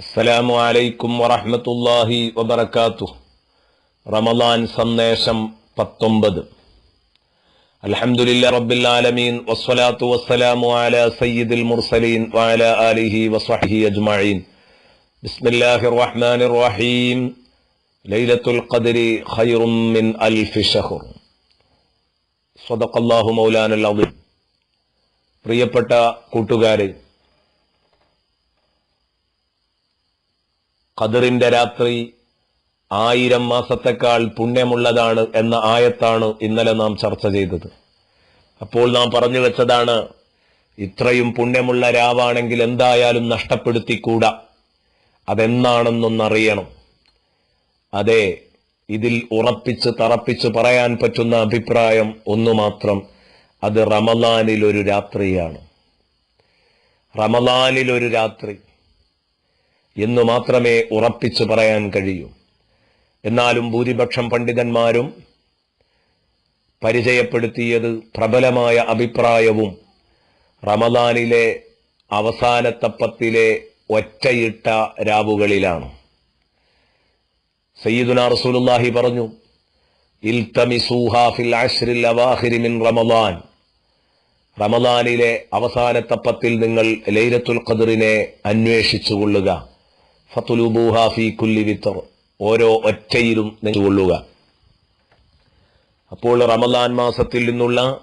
അസ്സലാമു അലൈക്കും വറഹ്മത്തുള്ളാഹി വബറകാതുഹു. റമദാൻ സന്ദേശം പത്തൊമ്പത്. അലഹമുല്ല റബ്ബിൽ ആലമീൻ. വസ്സലാത്തു വസ്സലാമു അലാ സയ്യിദുൽ മുർസലീൻ വഅലാ ആലിഹി വസ്വഹി അജ്മഈൻ. ബിസ്മില്ലാഹിർ റഹ്മാനിർ റഹീം. ലൈലത്തുൽ ഖദ്രി ഖൈറും മിൻ അൽഫി ഷഹ്ർ സ്വദഖല്ലാഹു മൗലാനൽ അദീം. പ്രിയപ്പെട്ട കൂട്ടുകാരെ ഖദറിന്റെ രാത്രി ആയിരം മാസത്തെക്കാൾ പുണ്യമുള്ളതാണ് എന്ന ആയത്താണ് ഇന്നലെ നാം ചർച്ച ചെയ്തത്. അപ്പോൾ നാം പറഞ്ഞു വെച്ചതാണ് ഇത്രയും പുണ്യമുള്ള രാവാണെങ്കിൽ എന്തായാലും നഷ്ടപ്പെടുത്തിക്കൂടാ. അതെന്നാണെന്നൊന്നറിയണം അതെ ഇതിൽ ഉറപ്പിച്ച് തറപ്പിച്ച് പറയാൻ പറ്റുന്ന അഭിപ്രായം ഒന്നു മാത്രം അത് റമലാനിൽ ഒരു രാത്രിയാണ്. റമലാനിൽ ഒരു രാത്രി. എന്ന് മാത്രമേ ഉറപ്പിച്ചു പറയാൻ കഴിയൂ. എന്നാലും ഭൂരിപക്ഷം പണ്ഡിതന്മാരും പരിചയപ്പെടുത്തിയത് പ്രബലമായ അഭിപ്രായവും റമദാനിലെ അവസാനത്തെ പത്തിലെ ഒറ്റയിട്ട രാവുകളിലാണ്. സയ്യിദുന റസൂലുല്ലാഹി പറഞ്ഞു റമദാൻ. റമദാനിലെ അവസാനത്തെ പത്തിൽ നിങ്ങൾ ലൈലത്തുൽ ഖദറിനെ അന്വേഷിച്ചു കൊള്ളുക. കുല്ലി ഓരോ ഒറ്റയിലും നിങ്ങൾ കൊള്ളുക. അപ്പോൾ റമദാൻ മാസത്തിൽ നിന്നുള്ള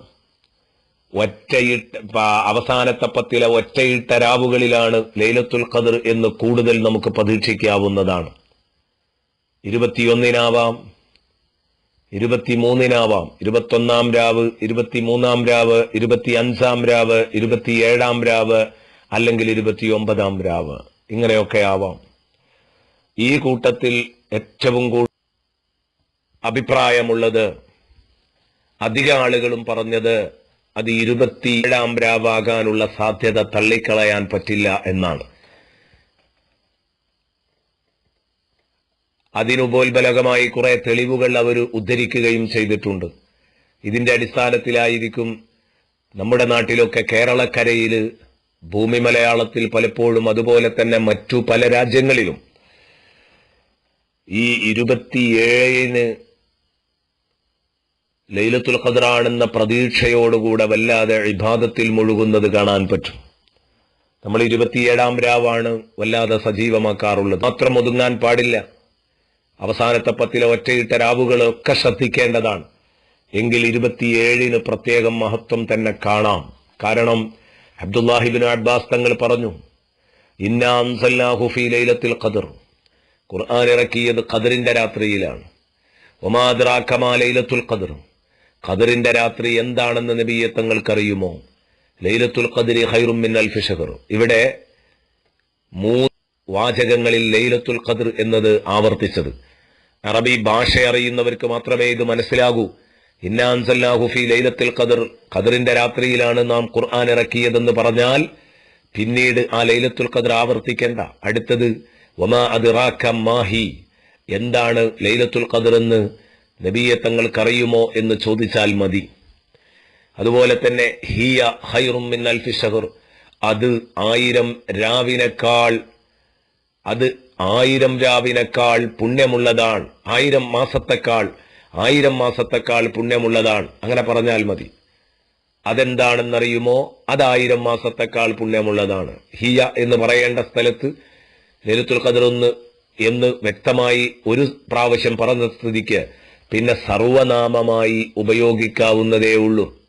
ഒറ്റയിട്ട അവസാനത്തെ പത്തിലെ ഒറ്റയിട്ട രാവുകളിലാണ് ലൈലത്തുൽ ഖദർ എന്ന് കൂടുതൽ നമുക്ക് പ്രതീക്ഷിക്കാവുന്നതാണ്. ഇരുപത്തിയൊന്നിനാവാം ഇരുപത്തിമൂന്നിനാവാം ഇരുപത്തൊന്നാം രാവ് ഇരുപത്തിമൂന്നാം രാവ് ഇരുപത്തി അഞ്ചാം രാവ് ഇരുപത്തിയേഴാം രാവ് അല്ലെങ്കിൽ ഇരുപത്തിയൊമ്പതാം രാവ്. ഇങ്ങനെയൊക്കെ ആവാം. ഈ കൂട്ടത്തിൽ ഏറ്റവും കൂടുതൽ അഭിപ്രായമുള്ളത് അധിക ആളുകളും പറഞ്ഞത് അത് ഇരുപത്തിയേഴാം രാവാകാനുള്ള സാധ്യത തള്ളിക്കളയാൻ പറ്റില്ല എന്നാണ്. അതിനുപോൽബലകമായി കുറെ തെളിവുകൾ അവർ ഉദ്ധരിക്കുകയും ചെയ്തിട്ടുണ്ട്. ഇതിന്റെ അടിസ്ഥാനത്തിലായിരിക്കും നമ്മുടെ നാട്ടിലൊക്കെ കേരളക്കരയിൽ ഭൂമി മലയാളത്തിൽ പലപ്പോഴും അതുപോലെ തന്നെ മറ്റു പല രാജ്യങ്ങളിലും ഈ ഇരുപത്തിയേഴിന് ലൈലത്തുൽ ഖദറാണെന്ന പ്രതീക്ഷയോടുകൂടെ വല്ലാതെ ഇബാദത്തിൽ മുഴുകുന്നത് കാണാൻ പറ്റും. നമ്മൾ ഇരുപത്തിയേഴാം രാവാണ് വല്ലാതെ സജീവമാക്കാറുള്ളത്. മാത്രം ഒതുങ്ങാൻ പാടില്ല. അവസാനത്തെ പത്തിലെ ഒറ്റയിട്ട രാവുകളൊക്കെ ശ്രദ്ധിക്കേണ്ടതാണ്. എങ്കിൽ ഇരുപത്തിയേഴിന് പ്രത്യേകം മഹത്വം തന്നെ കാണാം. കാരണം അബ്ദുല്ലാഹിബിൻ അബ്ബാസ് തങ്ങൾ പറഞ്ഞു ഇന്നാൻസല്ലാഹു ഫീ ലൈലത്തിൽ ഖദർ. ഖുർആൻ ഇറക്കിയത് ഖദറിന്റെ രാത്രിയിലാണ്. ഒമാദ്രാക്കമാ ലൈലത്തുൽ ഖദർ. ഖദറിന്റെ രാത്രി എന്താണെന്ന് നബിയെ തങ്ങൾക്കറിയുമോ? ലൈലത്തുൽ ഖദരി ഹൈറും മിൻ അൽഫി ഇവിടെ മൂന്ന് വാചകങ്ങളിൽ ലൈലത്തുൽ ഖദർ എന്നത് ആവർത്തിച്ചത്. അറബി ഭാഷ അറിയുന്നവർക്ക് മാത്രമേ ഇത് മനസ്സിലാകൂ. ഇന്നാൻസല്ലാഹുഫി ലൈലത്തുൽ ഖദർ. ഖദറിന്റെ രാത്രിയിലാണ് നാം ഖുർആൻ ഇറക്കിയതെന്ന് പറഞ്ഞാൽ പിന്നീട് ആ ലൈലത്തുൽ ഖദർ ആവർത്തിക്കേണ്ട. അടുത്തത് വമാ മാഹി? എന്താണ് ലൈലത്തുൽ ഖദർ എന്ന് നബിയെ തങ്ങൾക്കറിയുമോ എന്ന് ചോദിച്ചാൽ മതി. അതുപോലെ തന്നെ ഹിയ ഹൈറും മിൻ അൽഫി അത് ആയിരം രാവിനേക്കാൾ അത് ആയിരം രാവിനേക്കാൾ പുണ്യമുള്ളതാണ്. ആയിരം മാസത്തെക്കാൾ ആയിരം മാസത്തെക്കാൾ പുണ്യമുള്ളതാണ്. അങ്ങനെ പറഞ്ഞാൽ മതി. അതെന്താണെന്നറിയുമോ? അത് ആയിരം മാസത്തെക്കാൾ പുണ്യമുള്ളതാണ്. ഹിയ എന്ന് പറയേണ്ട സ്ഥലത്ത് ലലിത്തുൽ ഖദർ ഒന്ന് എന്ന് വ്യക്തമായി ഒരു പ്രാവശ്യം പറഞ്ഞ സ്ഥിതിക്ക് പിന്നെ സർവനാമമായി ഉപയോഗിക്കാവുന്നതേ ഉള്ളൂ.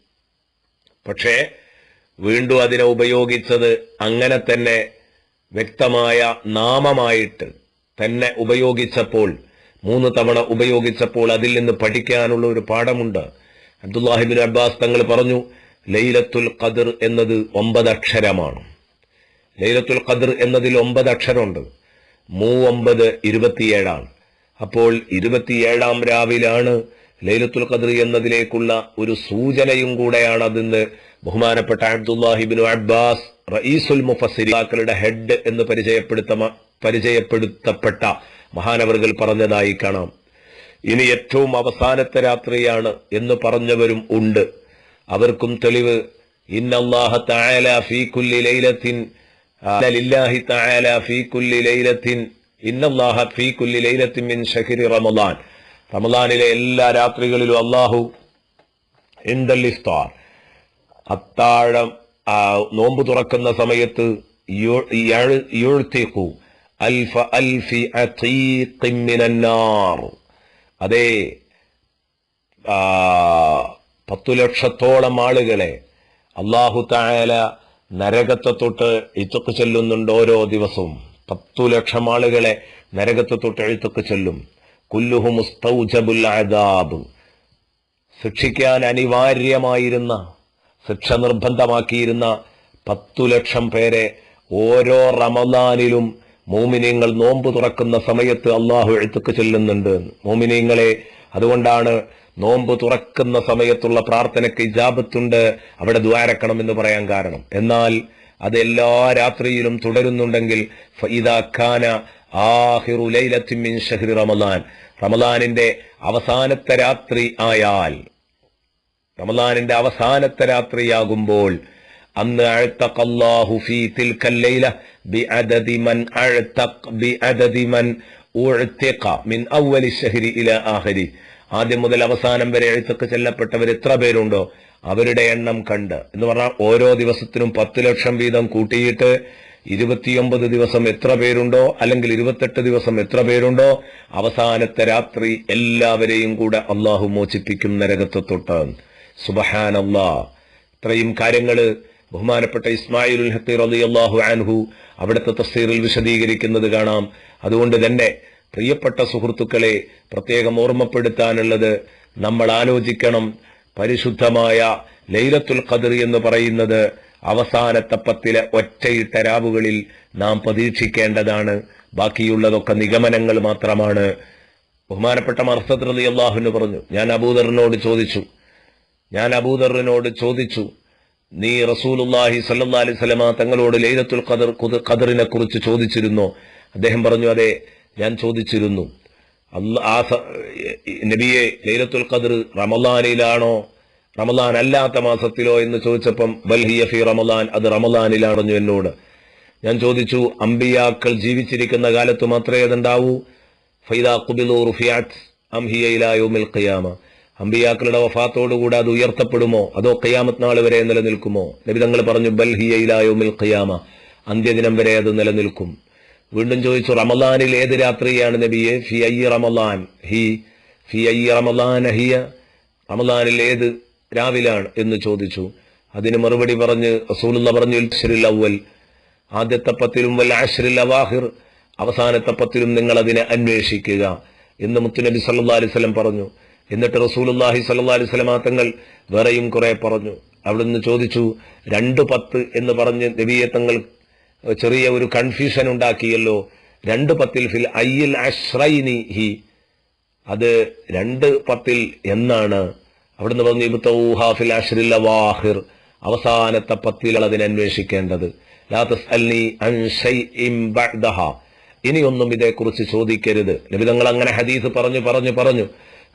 പക്ഷേ വീണ്ടും അതിനെ ഉപയോഗിച്ചത് അങ്ങനെ തന്നെ വ്യക്തമായ നാമമായിട്ട് തന്നെ ഉപയോഗിച്ചപ്പോൾ മൂന്ന് തവണ ഉപയോഗിച്ചപ്പോൾ അതിൽ നിന്ന് പഠിക്കാനുള്ള ഒരു പാഠമുണ്ട്. അബ്ദുല്ലാഹിബിൻ അബ്ബാസ് തങ്ങൾ പറഞ്ഞു ലൈലത്തുൽ ഖദർ എന്നത് ഒമ്പതക്ഷരമാണ്. ലൈലത്തുൽ ഖദർ എന്നതിൽ ഒമ്പത് അക്ഷരമുണ്ട്. മൂവൊമ്പത് ഇരുപത്തിയേഴാണ്. അപ്പോൾ ഇരുപത്തിയേഴാം രാവിലാണ് ലൈലത്തുൽ ഖദർ എന്നതിലേക്കുള്ള ഒരു സൂചനയും കൂടെയാണ് അതിന്ന് ബഹുമാനപ്പെട്ട അബ്ദുല്ലാഹിബിൻ അബ്ബാസ് റയീസുൽ മുഫസിരിയാക്കളുടെ ഹെഡ് എന്ന് പരിചയപ്പെടുത്ത പരിചയപ്പെടുത്തപ്പെട്ട മഹാനവറുകൾ പറഞ്ഞതായി കാണാം. ഇനി ഏറ്റവും അവസാനത്തെ രാത്രിയാണ് എന്ന് പറഞ്ഞവരും ഉണ്ട്. അവർക്കും തെളിവ് ഇന്നല്ലാഹ ഫീ കുല്ലി ലൈലത്തിൻ ലില്ലാഹി തആല ഫീ ലൈലത്തിൻ ഫീ ലൈലത്തിൻ മിൻ ഷഹരി എല്ലാ രാത്രികളിലും അല്ലാഹു ഇൻദൽ ഇഫ്താർ അത്താഴം നോമ്പ് തുറക്കുന്ന സമയത്ത് അതെ അൽഫ മിനന്നാർ. പത്തു ലക്ഷത്തോളം ആളുകളെ അള്ളാഹു തായാല നരകത്തെ തൊട്ട് ഇത്തുക്ക് ചെല്ലുന്നുണ്ട് ഓരോ ദിവസവും. പത്തു ലക്ഷം ആളുകളെ നരകത്തെ തൊട്ട് എഴുത്തൊക്കെ ചെല്ലും. കുല്ലുഹു മുസ്തൗജബുൽ അദാബ്. ശിക്ഷിക്കാൻ അനിവാര്യമായിരുന്ന ശിക്ഷ നിർബന്ധമാക്കിയിരുന്ന പത്തു ലക്ഷം പേരെ ഓരോ റമദാനിലും മോമിനിയങ്ങൾ നോമ്പ് തുറക്കുന്ന സമയത്ത് അള്ളാഹു എഴുത്തുക്ക് ചെല്ലുന്നുണ്ട്. മോമിനിയങ്ങളെ അതുകൊണ്ടാണ് നോമ്പ് തുറക്കുന്ന സമയത്തുള്ള പ്രാർത്ഥനയ്ക്ക് ഇജാബത്തുണ്ട്. അവിടെ ദ്വാരക്കണം എന്ന് പറയാൻ കാരണം. എന്നാൽ അത് എല്ലാ രാത്രിയിലും തുടരുന്നുണ്ടെങ്കിൽ ആഹിറു റമദാൻ. റമദാനിന്റെ അവസാനത്തെ രാത്രി ആയാൽ റമദാനിന്റെ അവസാനത്തെ രാത്രിയാകുമ്പോൾ അന്ന് അഴ്ത്തഖ അല്ലാഹു ഫീ അദതിമൻ ലൈല ബിഅദദി മൻ അഴ്തഖ ബിഅദദി മൻ അവലി ആഖിരി. ആദ്യം മുതൽ അവസാനം വരെ എഴുത്തൊക്കെ ചെല്ലപ്പെട്ടവർ എത്ര പേരുണ്ടോ അവരുടെ എണ്ണം കണ്ട്. എന്ന് പറഞ്ഞാൽ ഓരോ ദിവസത്തിനും പത്ത് ലക്ഷം വീതം കൂട്ടിയിട്ട് ഇരുപത്തിയൊമ്പത് ദിവസം എത്ര പേരുണ്ടോ അല്ലെങ്കിൽ ഇരുപത്തെട്ട് ദിവസം എത്ര പേരുണ്ടോ അവസാനത്തെ രാത്രി എല്ലാവരെയും കൂടെ അള്ളാഹു മോചിപ്പിക്കും നരകത്തെ തൊട്ട് സുബഹാനല്ലാ. ഇത്രയും കാര്യങ്ങൾ ബഹുമാനപ്പെട്ട ഇസ്മായിൽ ഹത്തീർ അലി അള്ളാഹു ആൻഹു അവിടുത്തെ തഫ്സീറിൽ വിശദീകരിക്കുന്നത് കാണാം. അതുകൊണ്ട് തന്നെ പ്രിയപ്പെട്ട സുഹൃത്തുക്കളെ പ്രത്യേകം ഓർമ്മപ്പെടുത്താനുള്ളത് നമ്മൾ ആലോചിക്കണം. പരിശുദ്ധമായ ലൈലത്തുൽ ഖദർ എന്ന് പറയുന്നത് അവസാനത്തെ പത്തിലെ ഒറ്റയിട്ട രാവുകളിൽ നാം പ്രതീക്ഷിക്കേണ്ടതാണ്. ബാക്കിയുള്ളതൊക്കെ നിഗമനങ്ങൾ മാത്രമാണ്. ബഹുമാനപ്പെട്ട മർസദ് റലി അള്ളാഹുവിന് പറഞ്ഞു ഞാൻ അബൂദറിനോട് ചോദിച്ചു. ഞാൻ അബൂദറിനോട് ചോദിച്ചു. നീ റസൂലുല്ലാഹി സല്ലാ അലൈഹി സ്വലമ തങ്ങളോട് ലൈലത്തുൽ ഖദർ ഖുദ- ഖദറിനെ കുറിച്ച് ചോദിച്ചിരുന്നു. അദ്ദേഹം പറഞ്ഞു അതെ ഞാൻ ചോദിച്ചിരുന്നു. ആ നബിയെ ലൈലത്തുൽ ഖദർ റമലാനിലാണോ റമലാൻ അല്ലാത്ത മാസത്തിലോ എന്ന് ചോദിച്ചപ്പം ബൽഹിയ ഫി റമലാൻ അത് റമലാനിലാണെന്നു എന്നോട്. ഞാൻ ചോദിച്ചു അമ്പിയാക്കൾ ജീവിച്ചിരിക്കുന്ന കാലത്ത് മാത്രമേ അതുണ്ടാവൂ? ഫൈദാ ഖുബിലു ഫിയാറ്റ് അംഹിയയിലായോ മിൽക്കയാമ അമ്പിയാക്കളുടെ വഫാത്തോടുകൂടെ അത് ഉയർത്തപ്പെടുമോ? അതോ ഖിയാമത്ത് നാൾ വരെ നിലനിൽക്കുമോ? നബി തങ്ങൾ പറഞ്ഞു ബൽ ഹിയ ഇലാ ഖിയാമ. അന്ത്യദിനം വരെ അത് നിലനിൽക്കും. വീണ്ടും ചോദിച്ചു റമദാനിൽ ഏത് രാത്രിയാണ് നബിയെ? ഫി ഐ റമദാൻ. ഹി. ഫി ഐ റമദാൻ ഹിയ. റമദാനിൽ ഏത് രാവിലാണ്? എന്ന് ചോദിച്ചു. അതിന് മറുപടി പറഞ്ഞ് റസൂലുള്ള പറഞ്ഞു ഇൽഷരിൽ അവൽ ആദ്യത്തെ പത്തിലും വല്ല ആശ്രിൽ അവാഹിർ. അവസാനത്തെ പത്തിലും നിങ്ങൾ അതിനെ അന്വേഷിക്കുക. എന്ന് മുത്തുനബി സല്ലാ അലൈവലം പറഞ്ഞു. എന്നിട്ട് റസൂലുല്ലാഹി സല്ലാ അലൈവലം തങ്ങൾ വേറെയും കുറെ പറഞ്ഞു. അവിടുന്ന് ചോദിച്ചു രണ്ട് പത്ത് എന്ന് പറഞ്ഞ് നബിയെ തങ്ങൾ ചെറിയ ഒരു കൺഫ്യൂഷൻ ഉണ്ടാക്കിയല്ലോ. രണ്ട് പത്തിൽ ഫിൽ അയ്യിൽ അഷ്റൈനി ഹി. അത് രണ്ട് പത്തിൽ എന്നാണ്? അവിടുന്ന് പറഞ്ഞു ഇബ്തൗഹാ ഫിൽ അഷ്റിൽ അവാഹിർ. അവസാനത്തെ പത്തിൽ അതിനെ അന്വേഷിക്കേണ്ടത്. ഇനിയൊന്നും ഇതേക്കുറിച്ച് ചോദിക്കരുത്. ലഭിതങ്ങൾ അങ്ങനെ ഹദീസ് പറഞ്ഞു പറഞ്ഞു പറഞ്ഞു.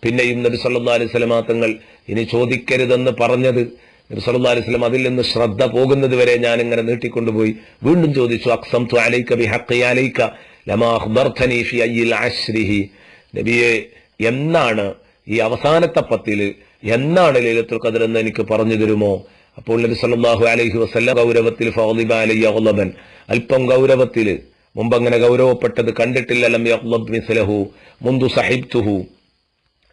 പിന്നെയും നബി സല്ലാ അലൈഹി വസല്ലമ തങ്ങൾ ഇനി ചോദിക്കരുതെന്ന് പറഞ്ഞത് നബി സല്ലല്ലാഹു അലൈഹി സ്വലം അതിൽ നിന്ന് ശ്രദ്ധ പോകുന്നത് വരെ ഞാൻ ഇങ്ങനെ നീട്ടിക്കൊണ്ടുപോയി. വീണ്ടും ചോദിച്ചു അക്സംതു അലൈക അലൈക്ക അലൈക ലമാ അലൈക്ക ഫി അയ്യിൽ അശ്രിഹി. നബിയെ എന്നാണ് ഈ അവസാനത്തെ പത്തിൽ എന്നാണ് ലൈലത്തുൽ ഖദർ എന്ന് എനിക്ക് പറഞ്ഞു തരുമോ? അപ്പോൾ നബി സല്ലാഹു അലൈഹി വസല്ലം ഗൗരവത്തിൽ ഫൗദിബ അലൈ ഗളബൻ അല്പം ഗൗരവത്തിൽ മുമ്പ് അങ്ങനെ ഗൗരവപ്പെട്ടത് കണ്ടിട്ടില്ല ലം യഗ്ളബ് മിസ്ലഹു മുന്തു സഹിബ്തുഹു.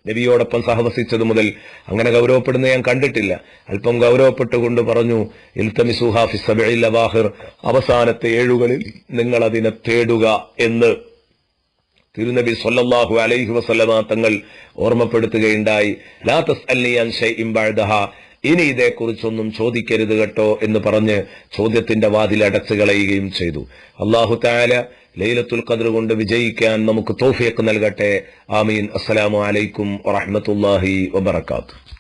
നബിയോടൊപ്പം സഹവസിച്ചതു മുതൽ അങ്ങനെ ഗൗരവപ്പെടുന്ന ഞാൻ കണ്ടിട്ടില്ല. അല്പം ഗൗരവപ്പെട്ടുകൊണ്ട് പറഞ്ഞു ഇൽത്തമിസുഹാ ഫി സബഇൽ അവാഹിർ അവസാനത്തെ ഏഴുകളിൽ നിങ്ങൾ അതിനെ തേടുക എന്ന്. തിരുനബി സൊല്ലാഹു അലൈഹി വസല്ലമ തങ്ങൾ ഓർമ്മപ്പെടുത്തുകയുണ്ടായി ലാ തസ്അൽനി അൻ ഇംബാഴ്ദഹ ബഅദഹ ഇനി ഇതേക്കുറിച്ചൊന്നും ചോദിക്കരുത് കേട്ടോ എന്ന് പറഞ്ഞ് ചോദ്യത്തിന്റെ വാതിൽ അടച്ചു കളയുകയും ചെയ്തു. അള്ളാഹു താല ലൈലത്തുൽ ഖദ്ർ കൊണ്ട് വിജയിക്കാൻ നമുക്ക് തോഫിയൊക്കെ നൽകട്ടെ. ആമീൻ. അസ്സലാമു അലൈക്കും വറഹ്മത്തുള്ളാഹി വബറകാതുഹു.